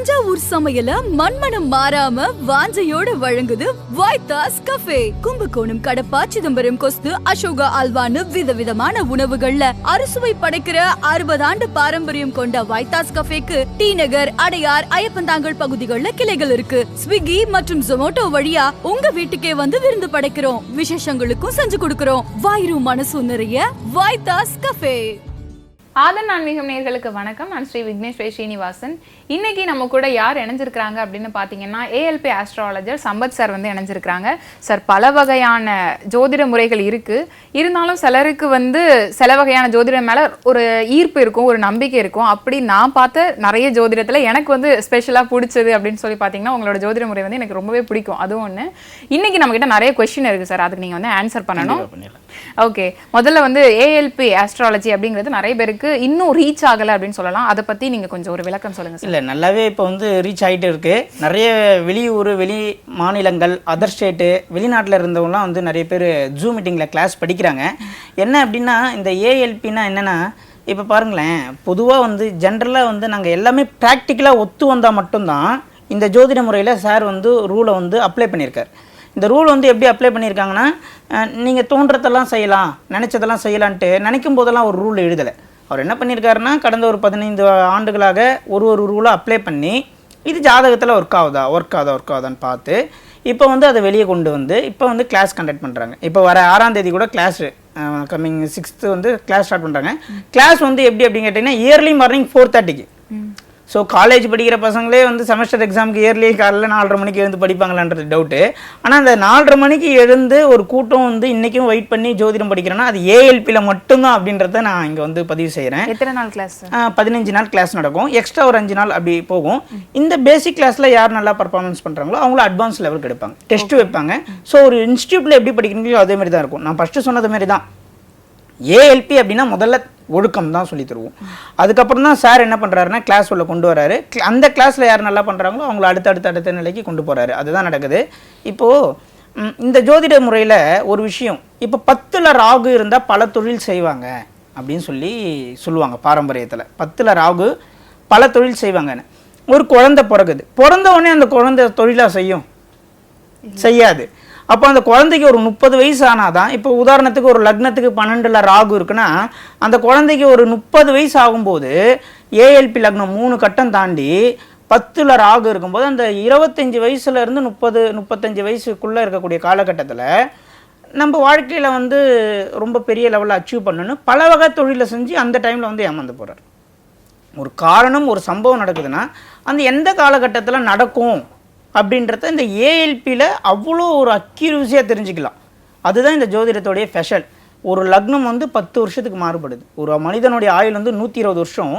தஞ்சாவூர் சமையல மண்மனம் மாறாம வாஞ்சையோட வழங்குது வாய்தாஸ் கஃபே. கும்பகோணம் கடப்பா சிதம்பரம் கொஸ்து அசோகா அல்வான்னு விதவிதமான உணவுகள்ல அறுசுவை படைக்கிற அறுபது ஆண்டு பாரம்பரியம் கொண்ட வாய்தாஸ் கஃபேக்கு டி நகர் அடையார் ஐயப்பந்தாங்கல் பகுதிகளில் கிளைகள் இருக்கு. ஸ்விக்கி மற்றும் ஜொமோட்டோ வழியா உங்க வீட்டுக்கே வந்து விருந்து படைக்கிறோம். விசேஷங்களுக்கும் செஞ்சு கொடுக்கிறோம். வாயிரும் மனசும் நிறைய வாய்தாஸ் கஃபே. ஆதன் ஆன்மீகம் நேயர்களுக்கு வணக்கம். நான் ஸ்ரீ விக்னேஸ்வரி ஸ்ரீனிவாசன். இன்னைக்கு நம்ம கூட யார் இணைஞ்சிருக்கிறாங்க அப்படின்னு பார்த்தீங்கன்னா ஏஎல்பி ஆஸ்ட்ராலஜர் சம்பத் சார் வந்து இணைஞ்சிருக்கிறாங்க. சார் பல வகையான ஜோதிட முறைகள் இருக்கு. இருந்தாலும் சிலருக்கு வந்து சில வகையான ஜோதிடம் மேல ஒரு ஈர்ப்பு இருக்கும் ஒரு நம்பிக்கை இருக்கும். அப்படி நான் பார்த்த நிறைய ஜோதிடத்துல எனக்கு வந்து ஸ்பெஷலாக பிடிச்சது அப்படின்னு சொல்லி பார்த்தீங்கன்னா உங்களோட ஜோதிட முறை வந்து எனக்கு ரொம்பவே பிடிக்கும். அதுவும் ஒன்று இன்னைக்கு நம்ம கிட்ட நிறைய கொஸ்டின் இருக்கு சார் அதுக்கு நீங்க வந்து ஆன்சர் பண்ணணும். ஓகே முதல்ல வந்து ஏஎல்பி ஆஸ்ட்ராலஜி அப்படிங்கிறது நிறைய பேருக்கு இன்னும் ரீச் ஆகலை அப்படின்னு சொல்லலாம். அதை பற்றி நீங்கள் கொஞ்சம் ஒரு விளக்கம் சொல்லுங்கள் இல்லை நல்லாவே இப்போ வந்து ரீச் ஆகிட்டு இருக்கு. நிறைய வெளியூர் வெளி மாநிலங்கள் அதர் ஸ்டேட்டு வெளிநாட்டில் இருந்தவங்களாம் வந்து நிறைய பேர் ஜூம் மீட்டிங்கில் கிளாஸ் படிக்கிறாங்க. என்ன அப்படின்னா இந்த ஏஎல்பின்னா என்னென்னா இப்போ பாருங்களேன் பொதுவாக வந்து ஜென்ரலாக வந்து நாங்கள் எல்லாமே ப்ராக்டிக்கலாக ஒத்து வந்தால் மட்டும்தான் இந்த ஜோதிட முறையில் சார் வந்து ரூலை வந்து அப்ளை பண்ணியிருக்கார். இந்த ரூல் வந்து எப்படி அப்ளை பண்ணியிருக்காங்கன்னா நீங்கள் தோன்றதெல்லாம் செய்யலாம் நினச்சதெல்லாம் செய்யலான்ட்டு நினைக்கும் போதெல்லாம் ஒரு ரூல் எழுதலை. அவர் என்ன பண்ணியிருக்காருன்னா கடந்த ஒரு பதினைந்து ஆண்டுகளாக ஒரு ஒரு ரூலை அப்ளை பண்ணி இது ஜாதகத்தில் ஒர்க் ஆகுதா ஒர்க் ஆகுதா ஒர்க் ஆகுதான்னு பார்த்து இப்போ வந்து அதை வெளியே கொண்டு வந்து இப்போ வந்து கிளாஸ் கண்டக்ட் பண்ணுறாங்க இப்போ வர ஆறாம் தேதி கூட கிளாஸ் கம்மிங் சிக்ஸ்த்து வந்து கிளாஸ் ஸ்டார்ட் பண்ணுறாங்க கிளாஸ் வந்து எப்படி அப்படின்னு கேட்டிங்கன்னா இயர்லி மார்னிங் ஃபோர் தேர்ட்டிக்கு ஸோ காலேஜ் படிக்கிற பசங்களே வந்து செமஸ்டர் எக்ஸாமுக்கு இயர்லி காலைல நாலரை மணிக்கு எழுந்து படிப்பாங்களான்றது டவுட்டு ஆனால் அந்த நாலரை மணிக்கு எழுந்து ஒரு கூட்டம் வந்து இன்றைக்கும் வெயிட் பண்ணி ஜோதிடம் படிக்கிறேன்னா அது ஏஎல்பியில் மட்டும்தான் அப்படின்றத நான் இங்கே வந்து பதிவு செய்கிறேன் எத்தனை நாள் கிளாஸ் பதினஞ்சு நாள் கிளாஸ் நடக்கும். எக்ஸ்ட்ரா ஒரு அஞ்சு நாள் அப்படி போகும். இந்த பேசிக் கிளாஸில் யார் நல்லா பர்ஃபார்மன்ஸ் பண்ணுறாங்களோ அவங்கள அட்வான்ஸ் லெவலுக்கு எடுப்பாங்க. டெஸ்ட் வைப்பாங்க. ஸோ ஒரு இன்ஸ்டியூட்டில் எப்படி படிக்கிறீங்களோ அதே மாதிரி தான் இருக்கும். நான் ஃபஸ்ட்டு சொன்னது மாதிரி தான் ஏஎல்பி அப்படின்னா முதல்ல ஒழுக்கம் தான் சொல்லி தருவோம். அதுக்கப்புறம் தான் சார் என்ன பண்ணுறாருன்னா கிளாஸ் உள்ள கொண்டு வராரு. அந்த கிளாஸில் யார் நல்லா பண்ணுறாங்களோ அவங்கள அடுத்த அடுத்த அடுத்த நிலைக்கு கொண்டு போகிறாரு அதுதான் நடக்குது. இப்போது இந்த ஜோதிட முறையில் ஒரு விஷயம் இப்போ பத்தில் ராகு இருந்தால் பல தொழில் செய்வாங்க அப்படின்னு சொல்லி சொல்லுவாங்க பாரம்பரியத்தில். பத்தில் ராகு பல தொழில் செய்வாங்கன்னு. ஒரு குழந்தை பிறகுது. பிறந்த உடனே அந்த குழந்தை தொழிலாக செய்யும்? செய்யாது. அப்போ அந்த குழந்தைக்கு ஒரு முப்பது வயசு ஆனாதான் இப்போ உதாரணத்துக்கு ஒரு லக்னத்துக்கு பன்னெண்டுல ராகு இருக்குன்னா அந்த குழந்தைக்கு ஒரு முப்பது வயசு ஆகும்போது ஏஎல்பி லக்னம் மூணு கட்டம் தாண்டி பத்துல ராகு இருக்கும்போது அந்த இருபத்தஞ்சி வயசுல இருந்து முப்பது முப்பத்தஞ்சு வயசுக்குள்ளே இருக்கக்கூடிய காலகட்டத்தில் நம்ம வாழ்க்கையில் வந்து ரொம்ப பெரிய லெவலில் அச்சீவ் பண்ணணும் பல வகை தொழிலை செஞ்சு அந்த டைமில் வந்து ஏமாந்து போகிறார் ஒரு காரணம் ஒரு சம்பவம் நடக்குதுன்னா அந்த எந்த காலகட்டத்தில் நடக்கும் அப்படின்றத இந்த ஏஎல்பியில் அவ்வளோ ஒரு அக்யூரஸியாக தெரிஞ்சுக்கலாம். அதுதான் இந்த ஜோதிடத்தோடைய ஸ்பெஷல் ஒரு லக்னம் வந்து பத்து வருஷத்துக்கு மாறுபடுது. ஒரு மனிதனுடைய ஆயுள் வந்து நூற்றி இருபது வருஷம்.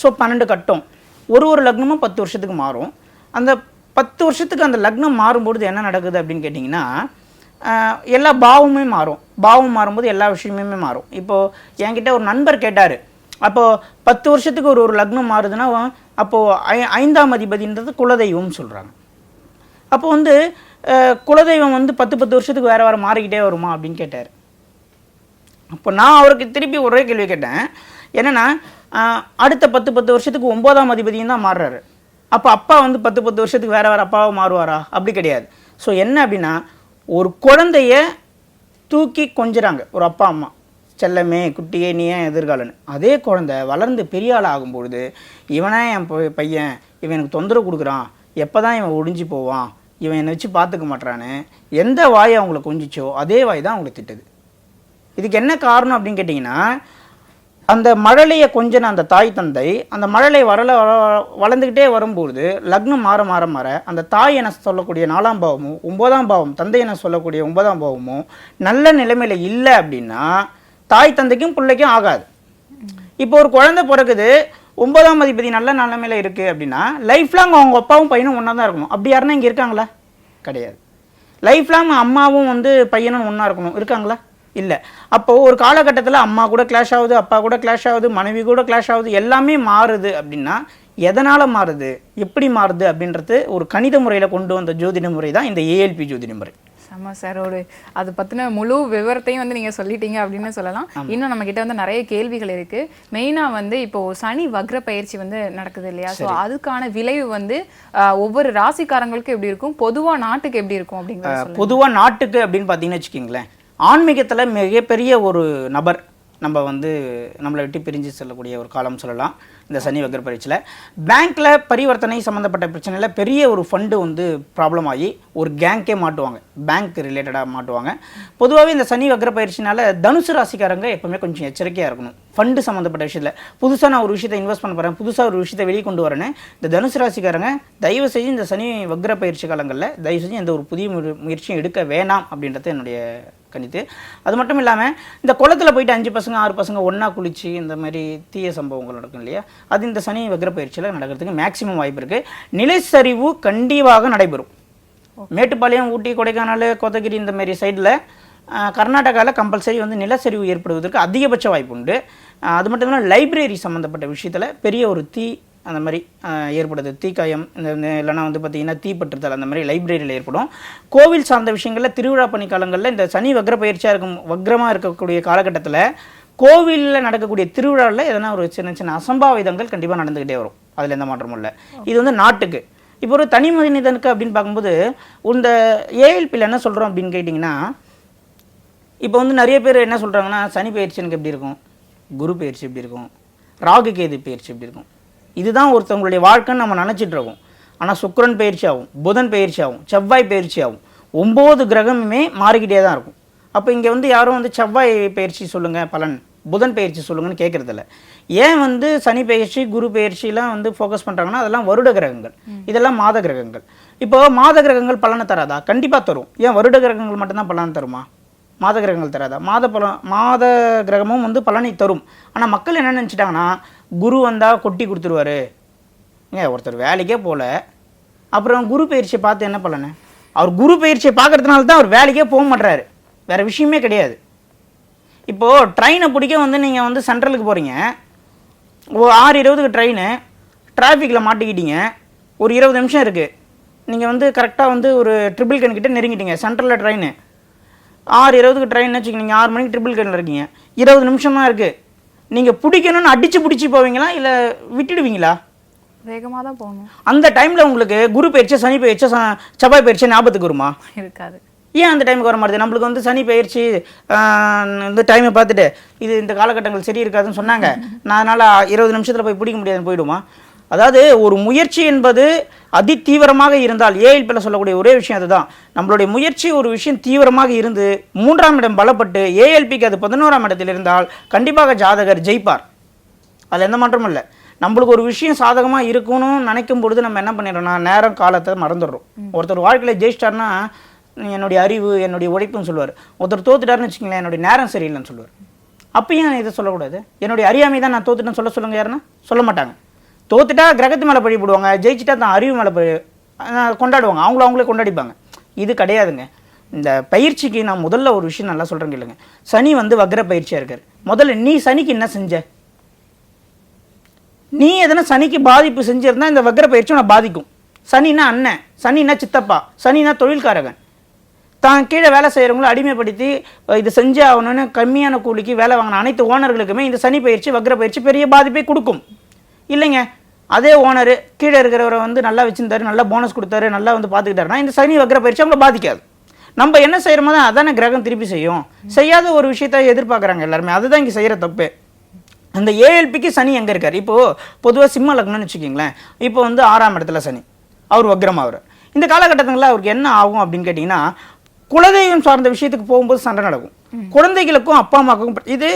ஸோ பன்னெண்டு கட்டம். ஒரு ஒரு லக்னமும் பத்து வருஷத்துக்கு மாறும். அந்த பத்து வருஷத்துக்கு அந்த லக்னம் மாறும்பொழுது என்ன நடக்குது அப்படின்னு கேட்டிங்கன்னா எல்லா பாவமுமே மாறும். பாவம் மாறும்போது எல்லா விஷயமுமே மாறும். இப்போது என்கிட்ட ஒரு நண்பர் கேட்டார். அப்போது பத்து வருஷத்துக்கு ஒரு ஒரு லக்னம் மாறுதுன்னா அப்போது ஐ ஐந்தாம் அதிபதின்றது குலதெய்வம்னு சொல்கிறாங்க அப்போ வந்து குலதெய்வம் வந்து பத்து பத்து வருஷத்துக்கு வேறு வேறு மாறிக்கிட்டே வருமா அப்படின்னு கேட்டார். அப்போ நான் அவருக்கு திருப்பி ஒரே கேள்வி கேட்டேன். என்னென்னா அடுத்த பத்து பத்து வருஷத்துக்கு ஒம்போதாம் அதிபதியும் தான் மாறுறாரு. அப்போ அப்பா வந்து பத்து பத்து வருஷத்துக்கு வேறு வேறு அப்பாவை மாறுவாரா? அப்படி கிடையாது. ஸோ என்ன அப்படின்னா ஒரு குழந்தைய தூக்கி கொஞ்சுறாங்க. ஒரு அப்பா அம்மா. செல்லமே குட்டியே நீ ஏன் எதிர்காலன்னு அதே குழந்தை வளர்ந்து பெரிய ஆள் ஆகும்பொழுது இவனே என் பையன். இவன் எனக்கு தொந்தரவு கொடுக்குறான். எப்போ தான் இவன் ஒடிஞ்சு போவான்? இவன் என்னை வச்சு பார்த்துக்க மாட்றான்னு எந்த வாய் அவங்களை கொஞ்சிச்சோ அதே வாய் தான் அவங்களை திட்டுது. இதுக்கு என்ன காரணம் அப்படின்னு கேட்டிங்கன்னா அந்த மழலையை கொஞ்சன அந்த தாய் தந்தை அந்த மழலை வரல வர வளர்ந்துக்கிட்டே வரும்பொழுது லக்னம் மாற மாற மாற அந்த தாய் என சொல்லக்கூடிய நாலாம் பாவமும் ஒன்பதாம் பாவம் தந்தை என சொல்லக்கூடிய ஒன்பதாம் பாவமும் நல்ல நிலைமையில் இல்லை அப்படின்னா தாய் தந்தைக்கும் பிள்ளைக்கும் ஆகாது. இப்போ ஒரு குழந்தை பிறகுது ஒன்பதாம் அதிபதி நல்ல நிலைமையில இருக்கு அப்படின்னா லைஃப் லாங் அவங்க அப்பாவும் பையனும் ஒன்றா தான் இருக்கணும். அப்படி யாருன்னா இங்கே இருக்காங்களா? கிடையாது. லைஃப் லாங் அம்மாவும் வந்து பையனும் ஒன்றா இருக்கணும். இருக்காங்களா? இல்லை. அப்போது ஒரு காலகட்டத்தில் அம்மா கூட கிளாஷ் ஆகுது அப்பா கூட கிளாஷ் ஆகுது மனைவி கூட கிளாஷ் ஆகுது எல்லாமே மாறுது அப்படின்னா எதனால் மாறுது? எப்படி மாறுது அப்படின்றது ஒரு கணித முறையில் கொண்டு வந்த ஜோதிட முறை தான் இந்த ஏஎல்பி ஜோதிட முறை. ஆமா சார் ஒரு அது பத்தின முழு விவரத்தையும் வந்து நீங்க சொல்லிட்டீங்க அப்படின்னு சொல்லலாம். இன்னும் நம்ம கிட்ட வந்து நிறைய கேள்விகள் இருக்கு. மெயினா வந்து இப்போ சனி வக்ர பயிற்சி வந்து நடக்குது இல்லையா? சோ அதுக்கான விளைவு வந்து ஒவ்வொரு ராசிக்காரங்களுக்கும் எப்படி இருக்கும்? பொதுவா நாட்டுக்கு எப்படி இருக்கும் அப்படிங்கறது சொல்லுங்க. பொதுவா நாட்டுக்கு அப்படின்னு பார்த்தீங்கன்னு வச்சுக்கிங்களேன். ஆன்மீகத்துல மிகப்பெரிய ஒரு நபர் நம்ம வந்து நம்மளை விட்டு பிரிஞ்சு செல்லக்கூடிய ஒரு காலம் சொல்லலாம். இந்த சனி வக்கர பரீட்சையில். பேங்க்கில் பரிவர்த்தனை சம்மந்தப்பட்ட பிரச்சனையில் பெரிய ஒரு ஃபண்டு வந்து ப்ராப்ளம் ஆகி ஒரு கேங்கே மாட்டுவாங்க. பேங்க் ரிலேட்டடாக மாட்டுவாங்க. பொதுவாகவே இந்த சனி வக்கர பயிற்சினால தனுசு ராசிக்காரங்க எப்பவுமே கொஞ்சம் எச்சரிக்கையாக இருக்கணும். ஃபண்டு சம்மந்தப்பட்ட விஷயத்தில். புதுசாக நான் ஒரு விஷயத்தை இன்வெஸ்ட் பண்ண போகிறேன் புதுசாக ஒரு விஷயத்தை வெளியே கொண்டு வரேன்னு இந்த தனுசு ராசிக்காரங்க தயவு செஞ்சு இந்த சனி வக்ர பயிற்சி காலங்களில் தயவு செஞ்சு எந்த ஒரு புதிய முயற்சியும் எடுக்க வேணாம் அப்படின்றது என்னுடைய கணித்து. அது மட்டும் இல்லாமல் இந்த குளத்தில் போயிட்டு அஞ்சு பசங்க ஆறு பசங்க ஒன்றா குளித்து இந்த மாதிரி தீய சம்பவங்கள் நடக்கும் இல்லையா? அது இந்த சனி வக்ர பயிற்சியில் நடக்கிறதுக்கு மேக்ஸிமம் வாய்ப்பு இருக்குது நிலச்சரிவு கண்டிப்பாக நடைபெறும். மேட்டுப்பாளையம் ஊட்டி கொடைக்கானல் கோத்தகிரி இந்த மாதிரி சைடில் கர்நாடகாவில் கம்பல்சரி வந்து நிலச்சரிவு ஏற்படுவதற்கு அதிகபட்ச வாய்ப்பு உண்டு. அது மட்டும் இல்லாமல் லைப்ரரி சம்மந்தப்பட்ட விஷயத்தில் பெரிய ஒரு தீ அந்த மாதிரி ஏற்படுது. தீக்காயம் இந்த இந்த இல்லைன்னா வந்து பார்த்திங்கன்னா தீப்பற்றுதல் அந்த மாதிரி லைப்ரரியில் ஏற்படும். கோவில் சார்ந்த விஷயங்களில் திருவிழா பணி காலங்களில் இந்த சனி வக்ர பயிற்சியாக இருக்கும் வக்ரமாக இருக்கக்கூடிய காலகட்டத்தில் கோவிலில் நடக்கக்கூடிய திருவிழாவில் எதனா ஒரு சின்ன சின்ன அசம்பாவிதங்கள் கண்டிப்பாக நடந்துக்கிட்டே வரும். அதில் எந்த மாற்றமும் இல்லை. இது வந்து நாட்டுக்கு. இப்போ ஒரு தனி மனிதனுக்கு அப்படின்னு பார்க்கும்போது இந்த ஏஎல்பியில் என்ன சொல்கிறோம் அப்படின்னு கேட்டிங்கன்னா இப்போ வந்து நிறைய பேர் என்ன சொல்கிறாங்கன்னா சனி பயிற்சி எனக்கு எப்படி இருக்கும்? குரு பயிற்சி எப்படி இருக்கும்? ராகு கேது பயிற்சி எப்படி இருக்கும்? இதுதான் ஒருத்தவங்களுடைய வாழ்க்கைன்னு நம்ம நினச்சிட்டு இருக்கோம். ஆனால் சுக்கிரன் பயிற்சி ஆகும் புதன் பயிற்சி ஆகும் செவ்வாய் பயிற்சி ஆகும். ஒம்பது கிரகமுமே மாறிக்கிட்டே தான் இருக்கும். அப்போ இங்கே வந்து யாரும் வந்து செவ்வாய் பயிற்சி சொல்லுங்கள் பலன்? புதன் பயிற்சி சொல்லுங்கன்னு கேட்குறதில்ல ஏன் வந்து சனி பயிற்சி குரு பயிற்சிலாம் வந்து ஃபோக்கஸ் பண்ணுறாங்கன்னா அதெல்லாம் வருட கிரகங்கள். இதெல்லாம் மாத கிரகங்கள். இப்போ மாத கிரகங்கள் பலனை தராதா? கண்டிப்பாக தரும். ஏன் வருட கிரகங்கள் மட்டும்தான் பலன் தருமா? மாத கிரகங்கள் தராதா? மாத பலன் மாத கிரகமும் வந்து பலனை தரும். ஆனால் மக்கள் என்ன நினச்சிட்டாங்கன்னா குரு வந்தால் கொட்டி கொடுத்துருவாரு. ஏங்க ஒருத்தர் வேலைக்கே போகல அப்புறம் குரு பயிற்சியை பார்த்து என்ன பலனு? அவர் குரு பயிற்சியை பார்க்கறதுனால தான் அவர் வேலைக்கே போக மாட்றாரு. வேற விஷயமே கிடையாது. இப்போது ட்ரெயினை பிடிக்க வந்து நீங்கள் வந்து சென்ட்ரலுக்கு போகிறீங்க ஓ ஆறு இருபதுக்கு ட்ரெயின் டிராஃபிக்கில் மாட்டிக்கிட்டீங்க. ஒரு இருபது நிமிஷம் இருக்குது நீங்கள் வந்து கரெக்டாக வந்து ஒரு ட்ரிபிள் கன் கிட்ட நெருங்கிட்டீங்க. சென்ட்ரலில் ட்ரெயின் ஆறு இருபதுக்கு ட்ரெயின் வச்சுக்கோங்க. நீங்கள் ஆறு மணிக்கு ட்ரிபிள் கனில் இருக்கீங்க. இருபது நிமிஷம் தான் இருக்குது நீங்கள் பிடிக்கணும்னு அடித்து பிடிச்சி போவீங்களா? இல்லை விட்டுடுவீங்களா? வேகமா தான் போகணும். அந்த டைமில் உங்களுக்கு குரு பயிற்சி சனி பயிற்சி ச- செவ்வாய் பயிற்சி ஞாபகத்துக்கு வருமா? இருக்காது. ஏன் அந்த டைமுக்கு வர மாட்டேது? நம்மளுக்கு வந்து சனி பயிற்சி வந்து டைமை பார்த்துட்டு இது இந்த காலகட்டங்கள் சரி இருக்காதுன்னு சொன்னாங்க. நான் அதனால் இருபது நிமிஷத்தில் போய் பிடிக்க முடியாதுன்னு போயிடுமா? அதாவது ஒரு முயற்சி என்பது அதி தீவிரமாக இருந்தால் ஏஎல்பியில் சொல்லக்கூடிய ஒரே விஷயம் அதுதான். நம்மளுடைய முயற்சி ஒரு விஷயம் தீவிரமாக இருந்து மூன்றாம் இடம் பலப்பட்டு ஏஎல்பிக்கு அது பதினோராம் இடத்தில் இருந்தால் கண்டிப்பாக ஜாதகர் ஜெயிப்பார். அதில் எந்த மாற்றமும் இல்லை. நம்மளுக்கு ஒரு விஷயம் சாதகமாக இருக்கணும்னு நினைக்கும் பொழுது நம்ம என்ன பண்ணிடுறோம்னா நேரம் காலத்தை மறந்துடுறோம். ஒருத்தர் வாழ்க்கையில் ஜெயிச்சிட்டாருன்னா என்னுடைய அறிவு என்னுடைய உழைப்புன்னு சொல்லுவார். ஒருத்தர் தோத்துட்டாருன்னு வச்சுக்கங்களேன் என்னுடைய நேரம் சரியில்லைன்னு சொல்லுவார். அப்போ ஏன் இதை சொல்லக்கூடாது. என்னுடைய அறியாமை தான் நான் தோத்துட்டேன்னு சொல்ல சொல்லுங்க யாருன்னா? சொல்ல மாட்டாங்க. தோத்துட்டா கிரகத்து மேலே பழி போடுவாங்க ஜெயிச்சிட்டா தான் அறிவு மேலே பழி கொண்டாடுவாங்க. அவங்கள அவங்களே கொண்டாடிப்பாங்க. இது கிடையாதுங்க. இந்த பயிற்சிக்கு நான் முதல்ல ஒரு விஷயம் நல்லா சொல்கிறேங்க இல்லைங்க சனி வந்து வக்ர பயிற்சியாக இருக்கார். முதல்ல நீ சனிக்கு என்ன செஞ்ச? நீ எதனா சனிக்கு பாதிப்பு செஞ்சிருந்தா இந்த வக்ர பயிற்சி உன்னை பாதிக்கும். சனினா அண்ணன் சனினா சித்தப்பா சனினா தொழில்காரகன். தான் கீழே வேலை செய்கிறவங்கள அடிமைப்படுத்தி இது செஞ்சே ஆகணும்னு கம்மியான கூலிக்கு வேலை வாங்கின அனைத்து ஓனர்களுக்குமே இந்த சனி பயிற்சி வக்ர பயிற்சி பெரிய பாதிப்பை கொடுக்கும். இல்லைங்க. அதே ஓனர் கீழே இருக்கிறவரை வந்து நல்லா வச்சுருந்தாரு நல்லா போனஸ் கொடுத்தாரு நல்லா வந்து பார்த்துக்கிட்டாருன்னா இந்த சனி வக்ர பயிற்சி அவங்கள பாதிக்காது. நம்ம என்ன செய்கிறோமோ தான் அதானே கிரகம் திருப்பி செய்யும். செய்யாத ஒரு விஷயத்தை எதிர்பார்க்குறாங்க எல்லாருமே. அதுதான் இங்கே செய்கிற தப்பு. அந்த ஏஎல்பிக்கு சனி எங்கே இருக்கார்? இப்போது பொதுவாக சிம்ம லக்னம்னு வச்சுக்கிங்களேன். இப்போ வந்து ஆறாம் இடத்துல சனி. அவர் வக்ரம் அவர் இந்த காலகட்டத்தில் அவருக்கு என்ன ஆகும் அப்படின்னு கேட்டிங்கன்னா குலதெய்வம் சார்ந்த விஷயத்துக்கு போகும்போது சண்டை நடக்கும். குழந்தைகளுக்கும் அப்பா அம்மாவுக்கும் இது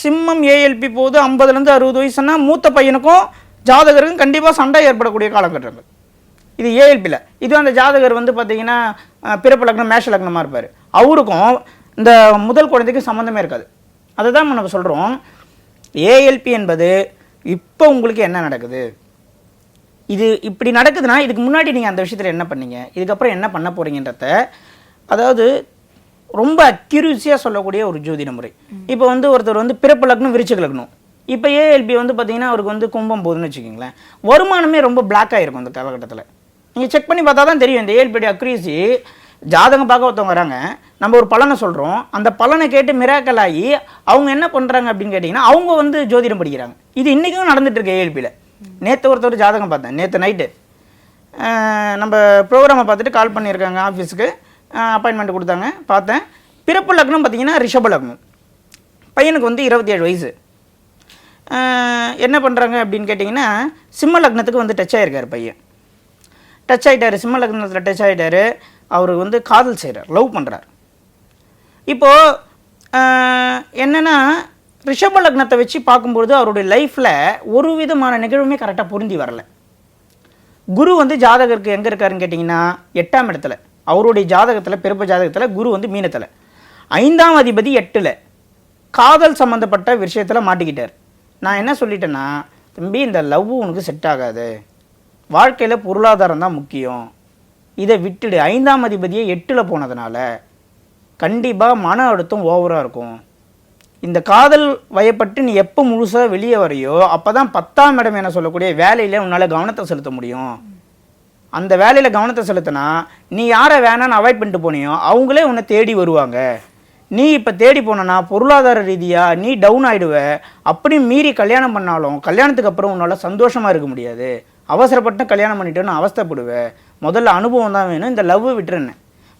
சிம்மம் ஏஎல்பி போது ஐம்பதுலேருந்து அறுபது வயசுனா மூத்த பையனுக்கும் ஜாதகருக்கும் கண்டிப்பாக சண்டை ஏற்படக்கூடிய காலகட்டங்கள். இது ஏஎல்பியில் இது அந்த ஜாதகர் வந்து பார்த்தீங்கன்னா பிறப்பு லக்னம் மேஷ லக்னமாக இருப்பார். அவருக்கும் இந்த முதல் குழந்தைக்கு சம்மந்தமே இருக்காது. அதை தான் நம்ம சொல்கிறோம் ஏஎல்பி என்பது இப்போ உங்களுக்கு என்ன நடக்குது? இது இப்படி நடக்குதுன்னா இதுக்கு முன்னாடி நீங்கள் அந்த விஷயத்தில் என்ன பண்ணீங்க? இதுக்கப்புறம் என்ன பண்ண போறீங்கன்றத அதாவது ரொம்ப அக்யூரிசியாக சொல்லக்கூடிய ஒரு ஜோதிட முறை. இப்போ வந்து ஒருத்தர் வந்து பிறப்பு லக்னம் விருச்சிக லக்னம். இப்போ ஏஎல்பி வந்து பார்த்தீங்கன்னா அவருக்கு வந்து கும்பம் போகுதுன்னு வச்சுக்கோங்களேன். வருமானமே ரொம்ப பிளாக் ஆகிருக்கும் அந்த காலகட்டத்தில். நீங்கள் செக் பண்ணி பார்த்தா தான் தெரியும் இந்த ஏஎல்பியோட அக்யூரிசி ஜாதகம் பார்க்க ஒருத்தவங்க வராங்க நம்ம ஒரு பலனை சொல்கிறோம் அந்த பலனை கேட்டு மிராக்கல் ஆகி அவங்க என்ன பண்ணுறாங்க அப்படின்னு கேட்டிங்கன்னா அவங்க வந்து ஜோதிடம் படிக்கிறாங்க. இது இன்றைக்கும் நடந்துட்டு இருக்கு ஏஎல்பியில் நேற்று ஒருத்தர் ஜாதகம் பார்த்தேன் நேற்று நைட்டு நம்ம ப்ரோக்ராமை பார்த்துட்டு கால் பண்ணியிருக்காங்க ஆஃபீஸுக்கு அப்பாயின்மெண்ட் கொடுத்தாங்க. பார்த்தேன். பிறப்பு லக்னம் பார்த்தீங்கன்னா ரிஷப லக்னம். பையனுக்கு வந்து இருபத்தி ஏழு வயசு என்ன பண்ணுறாங்க அப்படின்னு கேட்டிங்கன்னா சிம்ம லக்னத்துக்கு வந்து டச் ஆகிருக்காரு பையன். டச் ஆகிட்டார் சிம்ம லக்னத்தில் டச் ஆகிட்டாரு அவர் வந்து காதல் செய்கிறார் லவ் பண்ணுறார் இப்போது என்னென்னா ரிஷப லக்னத்தை வச்சு பார்க்கும்பொழுது அவருடைய லைஃப்பில் ஒரு விதமான நிகழ்வுமே கரெக்டாக பொருந்தி வரல. குரு வந்து ஜாதகருக்கு எங்கே இருக்காருன்னு கேட்டிங்கன்னா எட்டாம் இடத்துல. அவருடைய ஜாதகத்தில் பிறப்பு ஜாதகத்தில் குரு வந்து மீனத்தில். ஐந்தாம் அதிபதி எட்டில் காதல் சம்மந்தப்பட்ட விஷயத்தில் மாட்டிக்கிட்டார். நான் என்ன சொல்லிட்டேன்னா தம்பி இந்த லவ் உனக்கு செட் ஆகாது. வாழ்க்கையில் பொருளாதாரம் தான் முக்கியம். இதை விட்டுடு. ஐந்தாம் அதிபதியை எட்டில் போனதுனால கண்டிப்பாக மன அழுத்தம் ஓவராக இருக்கும். இந்த காதல் வயப்பட்டு நீ எப்போ முழுசாக வெளியே வரையோ அப்போ தான் பத்தாம் இடம் என சொல்லக்கூடிய வேலையில் உன்னால் கவனத்தை செலுத்த முடியும். அந்த வேலையில் கவனத்தை செலுத்தினா நீ யாரை வேணான்னு அவாய்ட் பண்ணிட்டு போனியோ அவங்களே உன்னை தேடி வருவாங்க. நீ இப்போ தேடி போனனா பொருளாதார ரீதியாக நீ டவுன் ஆகிடுவ அப்படி மீறி கல்யாணம் பண்ணாலும் கல்யாணத்துக்கு அப்புறம் உன்னால் சந்தோஷமாக இருக்க முடியாது. அவசரப்பட்டு கல்யாணம் பண்ணிட்டேன்னு அவஸ்தைப்படுவேன் முதல்ல அனுபவம் தான் வேணும். இந்த லவ் விட்டுருன்னு.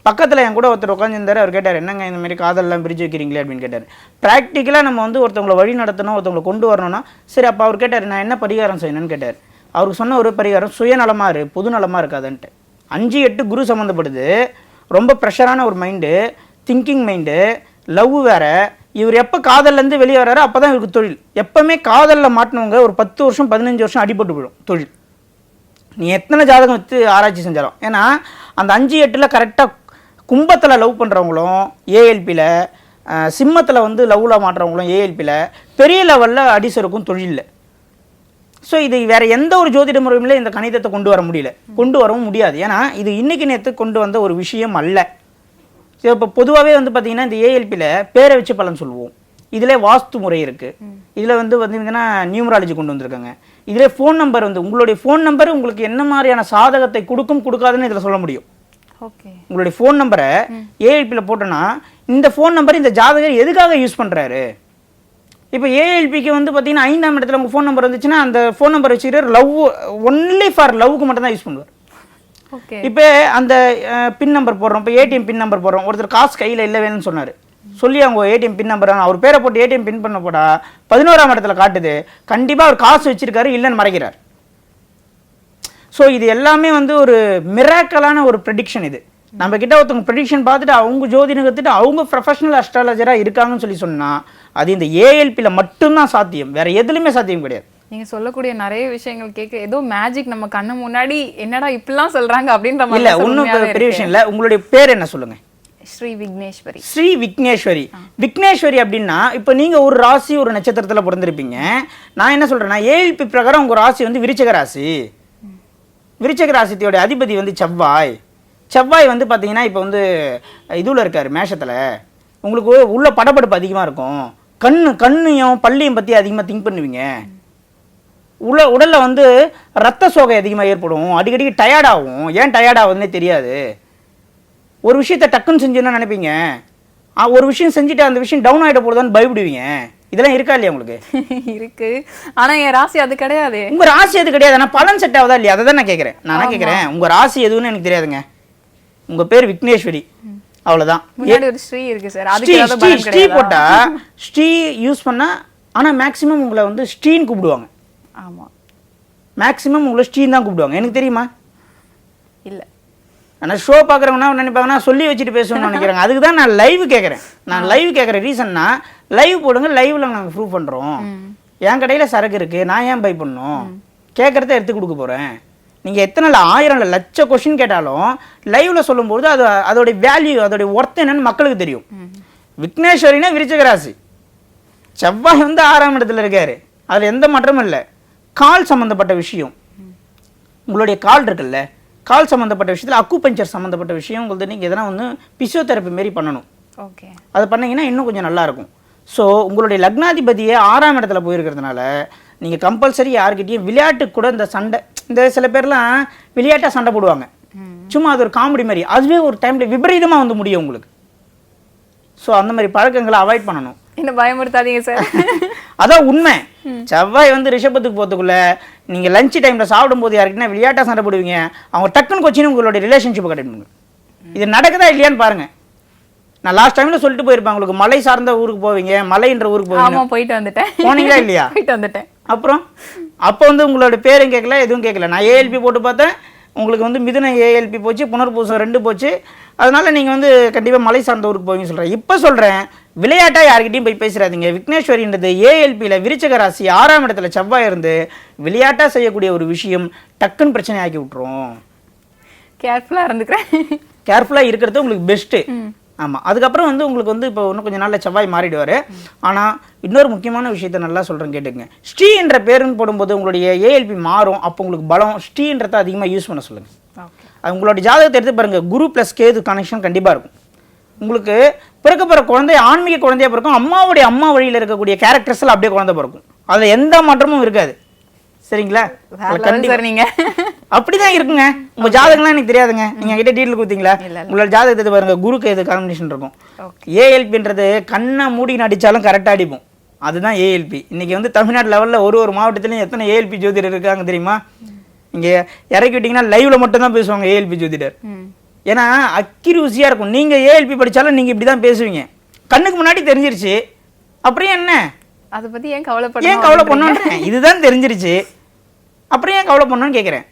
பக்கத்தில் என் கூட ஒருத்தர் உட்காந்துருந்தார் அவர் கேட்டார் என்னங்க இந்த மாதிரி காதல்லாம் பிரிச்சு வைக்கிறீங்களே? அப்படின்னு கேட்டார். ப்ராக்டிக்கலாக நம்ம வந்து ஒருத்தவங்களை வழி நடத்தணும் ஒருத்தவங்களை கொண்டு வரணும்னா சரி அப்போ அவர் கேட்டார் நான் என்ன பரிகாரம் செய்யணும்னு? கேட்டார். அவருக்கு சொன்ன ஒரு பரிகாரம் சுயநலமாக இரு பொதுநலமாக இருக்காதுன்ட்டு. அஞ்சு எட்டு குரு சம்மந்தப்படுது ரொம்ப ப்ரெஷரான ஒரு மைண்டு திங்கிங் மைண்டு லவ் வேறு. இவர் எப்போ காதல்லேருந்து வெளியே வராரோ அப்போ தான் இவருக்கு தொழில். எப்போவுமே காதலில் மாட்டினவங்க ஒரு பத்து வருஷம் பதினஞ்சு வருஷம் அடிபட்டு போயிடும் தொழில். நீ எத்தனை ஜாதகம் வச்சு ஆராய்ச்சி செஞ்சாலும். ஏன்னா அந்த அஞ்சு எட்டில் கரெக்டாக கும்பத்தில் லவ் பண்ணுறவங்களும் ஏஎல்பியில் சிம்மத்தில் வந்து லவ்வில் மாட்டுறவங்களும் ஏஎல்பியில் பெரிய லெவலில் அடிசருக்கும் தொழிலில் ஸோ இது வேற எந்த ஒரு ஜோதிட முறையில இந்த கணிதத்தை கொண்டு வர முடியல. கொண்டு வரவும் முடியாது. ஏன்னா இது இன்னைக்கு நேற்று கொண்டு வந்த ஒரு விஷயம் அல்ல. இப்போ பொதுவாகவே வந்து பார்த்தீங்கன்னா இந்த ஏஎல்பியில் பேரை வச்சு பலன் சொல்லுவோம். இதில் வாஸ்து முறை இருக்குது இதில் வந்து பார்த்தீங்கன்னா நியூமராலஜி கொண்டு வந்திருக்காங்க. இதில் ஃபோன் நம்பர் வந்து உங்களுடைய ஃபோன் நம்பர் உங்களுக்கு என்ன மாதிரியான சாதகத்தை கொடுக்கும் கொடுக்காதுன்னு இதில் சொல்ல முடியும். ஓகே. உங்களுடைய ஃபோன் நம்பரை ஏஎல்பியில் போட்டோன்னா இந்த ஃபோன் நம்பர் இந்த ஜாதகர் எதுக்காக யூஸ் பண்ணுறாரு இப்போ ஏஎல்பிக்கு வந்து பார்த்தீங்கன்னா ஐந்தாம் இடத்துல உங்கள் ஃபோன் நம்பர் வந்துச்சுன்னா அந்த ஃபோன் நம்பர் வச்சுக்கிட்டு லவ் ஒன்லி ஃபார் லவ்க்கு மட்டும் தான் யூஸ் பண்ணுவார். ஓகே. இப்போ அந்த பின் நம்பர் போடுறோம். இப்போ ஏடிஎம் பின் நம்பர் போடுறோம். ஒருத்தர் காசு கையில் இல்லை வேணும்னு சொன்னார். சொல்லி அவங்க ஏடிஎம் பின் நம்பர் அவர் பேரை போட்டு ஏடிஎம் பின் பண்ண போடா பதினோராம் இடத்துல காட்டுது. கண்டிப்பாக அவர் காசு வச்சிருக்காரு இல்லைன்னு மறைக்கிறார். ஸோ இது எல்லாமே வந்து ஒரு மிராக்கலான ஒரு ப்ரெடிக்ஷன் இது. நம்ம கிட்ட ஒருத்தவங்க ப்ரெடிக்ஷன் பார்த்துட்டு அவங்க ஜோதிடம் கற்றுட்டு அவங்க ப்ரொஃபஷனல் அஸ்ட்ராலஜராக இருக்காங்கன்னு சொல்லி சொன்னால் அது இந்த ஏஎல்பியில் மட்டும்தான் சாத்தியம். வேற எதுலையுமே சாத்தியம் கிடையாது. நீங்க சொல்லக்கூடிய நிறைய விஷயங்கள் கேட்க ஏதோ மேஜிக் நம்ம கண்ணு முன்னாடி என்னடா இப்படிலாம் சொல்றாங்க அப்படின்ற மாதிரி இல்லை ஒன்றும் பெரிய. விஷயம் இல்லை. உங்களுடைய பேர் என்ன சொல்லுங்கள் ஸ்ரீ விக்னேஸ்வரி. ஸ்ரீ விக்னேஸ்வரி. விக்னேஸ்வரி அப்படின்னா இப்போ நீங்க ஒரு ராசி ஒரு நட்சத்திரத்துல பிறந்திருப்பீங்க. நான் என்ன சொல்றேன்னா ஏஎல்பி பிரகாரம் உங்க ராசி வந்து விருச்சக ராசி. விருச்சக ராசியோட அதிபதி வந்து செவ்வாய். செவ்வாய் வந்து பாத்தீங்கன்னா இப்போ வந்து இதுல இருக்காரு மேஷத்துல. உங்களுக்கு உள்ள படபடப்பு அதிகமா இருக்கும். கண்ணு கண்ணையும் பல்லையும் பத்தி அதிகமா திங்க் பண்ணுவீங்க. உள்ள உடல்ல வந்து ரத்த சோகை அதிகமாக ஏற்படும். அடிக்கடி டயர்ட் ஆகும். ஏன் டயர்ட் ஆகுதுன்னே தெரியாது. ஒரு விஷயத்தை டக்குன்னு செஞ்சுன்னு நினைப்பீங்க. ஒரு விஷயம் செஞ்சுட்டு அந்த விஷயம் டவுன் ஆகிட போடுதான்னு பயப்படுவீங்க. இதெல்லாம் இருக்கா இல்லையா உங்களுக்கு? இருக்கு. ஆனா என் ராசி அது கிடையாது. உங்க ராசி எது கிடையாது. ஆனால் பலன் செட் ஆகுதா இல்லையா? அதை தான் நான் கேட்குறேன் நான் கேட்குறேன் உங்க ராசி எதுன்னு எனக்கு தெரியாதுங்க. உங்க பேர் விக்னேஸ்வரி. ஒரு ஸ்ரீ இருக்கு சார். அதுக்கு ஸ்ரீ ஸ்ரீ ஸ்ரீ கிடையாதா? போட்டா ஸ்ரீ யூஸ் பண்ணா ஆனா மேக்ஸிமம் உங்களை வந்து ஸ்ரீன்னு கூப்பிடுவாங்க. ஆமா. மேக்ஸிமம் உங்களை ஸ்ரீன்னு தான் கூப்பிடுவாங்க. எனக்கு தெரியுமா? இல்ல. ஆனால் ஷோ பார்க்குறவங்கன்னா நினைப்பாங்கன்னா சொல்லி வச்சுட்டு பேசணும்னு நினைக்கிறாங்க. அதுக்கு தான் நான் லைவ் கேட்குறேன் நான் லைவ் கேட்குற ரீசன்னா லைவ் போடுங்க லைவ்ல நாங்கள் ப்ரூவ் பண்ணுறோம் என் கடையில் சரக்கு இருக்குது நான் ஏன் பை பண்ணணும்? கேட்குறத எடுத்து கொடுக்க போகிறேன் நீங்கள் எத்தனை ல- ஆயிரம் இல்ல, லட்ச கொஷின் கேட்டாலும் லைவ்ல சொல்லும்போது அது அதோடைய வேல்யூ அதோடைய ஒர்த் என்னன்னு மக்களுக்கு தெரியும். விக்னேஸ்வரினா விருச்சிக ராசி. செவ்வாய் வந்து ஆறாம் இடத்துல இருக்காரு. அதில் எந்த மாற்றமும் இல்லை. கால் சம்மந்தப்பட்ட விஷயம். உங்களுடைய கால் இருக்குல்ல கால் சம்மந்தப்பட்ட விஷயத்தில் அக்குபஞ்சர் சம்மந்தப்பட்ட விஷயம் உங்களுக்கு நீங்கள் எதனா வந்து பிசியோதெரப்பி மாரி பண்ணணும். ஓகே. அதை பண்ணீங்கன்னா இன்னும் கொஞ்சம் நல்லா இருக்கும். ஸோ உங்களுடைய லக்னாதிபதியே ஆறாம் இடத்துல போயிருக்கிறதுனால நீங்கள் கம்பல்சரி யார்கிட்டயும் விளையாட்டுக்கு கூட இந்த சண்டை இந்த சில பேர்லாம் விளையாட்டாக சண்டை போடுவாங்க. சும்மா அது ஒரு காமெடி மாதிரி. அதுவே ஒரு டைம்ல விபரீதமா வந்து முடியும் உங்களுக்கு. ஸோ அந்த மாதிரி பழக்கங்களை அவாய்ட் பண்ணணும். என்ன பயமுறுத்தாதீங்க சார் அதான் உண்மை. செவ்வாய் வந்து ரிஷபத்துக்கு போறதுக்குள்ள நீங்க லஞ்ச் டைம்ல சாப்பிடும்போது யாருக்குன்னா விளையாட்டா சண்டை போடுவீங்க. அவங்க டக்குன்னு கொச்சின்னு உங்களுடைய ரிலேஷன்ஷிப் கிடைக்கும் இது நடக்குதா இல்லையான்னு பாருங்க. நான் லாஸ்ட் டைம்ல சொல்லிட்டு போயிருப்பேன் உங்களுக்கு மலை சார்ந்த ஊருக்கு போவீங்க மலைன்ற ஊருக்கு போவீங்க. போயிட்டு வந்துட்டேன். போனீங்களா இல்லையா? போயிட்டு வந்துட்டேன். அப்புறம்? அப்போ வந்து உங்களோட பேரும் கேட்கல எதுவும் கேட்கல நான் ஏஎல்பி போட்டு பார்த்தேன். உங்களுக்கு வந்து மிதுன ஏஎல்பி போச்சு புனர்பூசம் ரெண்டு போச்சு. அதனால நீங்கள் வந்து கண்டிப்பாக மலை சார்ந்த ஊருக்கு போவீங்க சொல்கிறேன் இப்போ சொல்கிறேன் விளையாட்டாக யார்கிட்டயும் போய் பேசுறாதீங்க விக்னேஸ்வரின்றது ஏஎல்பியில் விருச்சக ராசி ஆறாம் இடத்துல செவ்வாய் இருந்து விளையாட்டாக செய்யக்கூடிய ஒரு விஷயம் டக்குன்னு பிரச்சனை ஆக்கி விட்டுரும். கேர்ஃபுல்லா இருந்துக்கிறேன். கேர்ஃபுல்லாக இருக்கிறது உங்களுக்கு பெஸ்ட்டு ஆமாம் அதுக்கப்புறம் வந்து உங்களுக்கு வந்து இப்போ இன்னும் கொஞ்சம் நாளில் செவ்வாய் மாறிடுவார். ஆனால் இன்னொரு முக்கியமான விஷயத்த நல்லா சொல்கிறேன் கேட்டுங்க ஸ்ரீ என்ற பேருன்னு போடும்போது உங்களுடைய ஏஎல்பி மாறும் அப்போ உங்களுக்கு பலம் ஸ்ரீன்றதை அதிகமாக யூஸ் பண்ண சொல்லுங்கள் அது உங்களுடைய ஜாதகத்தை எடுத்து பாருங்க. குரு ப்ளஸ் கேது கனெக்ஷன் கண்டிப்பாக இருக்கும். உங்களுக்கு பிறக்க போகிற குழந்தை ஆன்மீக குழந்தையா பிறக்கும். அம்மாவுடைய அம்மா வழியில் இருக்கக்கூடிய கேரக்டர்ஸில் அப்படியே குழந்தை பிறக்கும். அதில் எந்த மாற்றமும் இருக்காது. சரிங்களா? நீங்க அப்படிதான் இருக்குங்க. உங்க ஜாதகம்லாம் எனக்கு தெரியாதுங்க. நீங்க கிட்ட டீட்டெயில் கொடுத்தீங்களா. உங்களோட ஜாதகத்தை பாருங்க. குருக்கு எது காம்பினேஷன் இருக்கும். ஏஎல்பின்றது கண்ணை மூடி அடிச்சாலும் கரெக்டாக அடிப்போம். அதுதான் ஏஎல்பி இன்னைக்கு வந்து தமிழ்நாடு லெவலில் ஒரு ஒரு மாவட்டத்துலையும் எத்தனை ஏஎல்பி ஜோதிடர் இருக்காங்க தெரியுமா? இங்க இறக்கி விட்டீங்கன்னா லைவ்ல மட்டும் தான் பேசுவாங்க ஏஎல்பி ஜோதிடர். ஏன்னா அக்யூரஸியாக இருக்கும். நீங்க ஏஎல்பி படிச்சாலும் நீங்க இப்படி தான் பேசுவீங்க. கண்ணுக்கு முன்னாடி தெரிஞ்சிருச்சு. அப்புறம் என்ன? அதை பத்தி ஏன் கவலைப்படணும் ஏன் கவலை பண்ணணும் இதுதான் தெரிஞ்சிருச்சு. அப்புறம் ஏன் கவலை பண்ணணும்னு கேட்குறேன்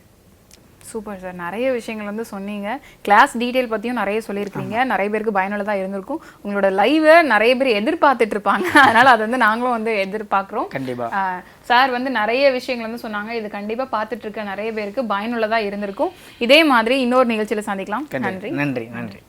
சூப்பர் சார். நிறைய விஷயங்கள் வந்து சொன்னீங்க. கிளாஸ் டீடைல் பத்தியும் நிறைய சொல்லியிருக்கீங்க நிறைய பேருக்கு பயனுள்ளதா இருந்திருக்கும். உங்களோட லைவை நிறைய பேர் எதிர்பார்த்துட்டு இருப்பாங்க அதனால அதை வந்து நாங்களும் வந்து எதிர்பார்க்குறோம். கண்டிப்பா. சார் வந்து நிறைய விஷயங்கள் வந்து சொன்னாங்க. இது கண்டிப்பா பார்த்துட்டு இருக்க நிறைய பேருக்கு பயனுள்ளதா இருந்திருக்கும். இதே மாதிரி இன்னொரு நிகழ்ச்சியில சந்திக்கலாம். நன்றி. நன்றி. நன்றி.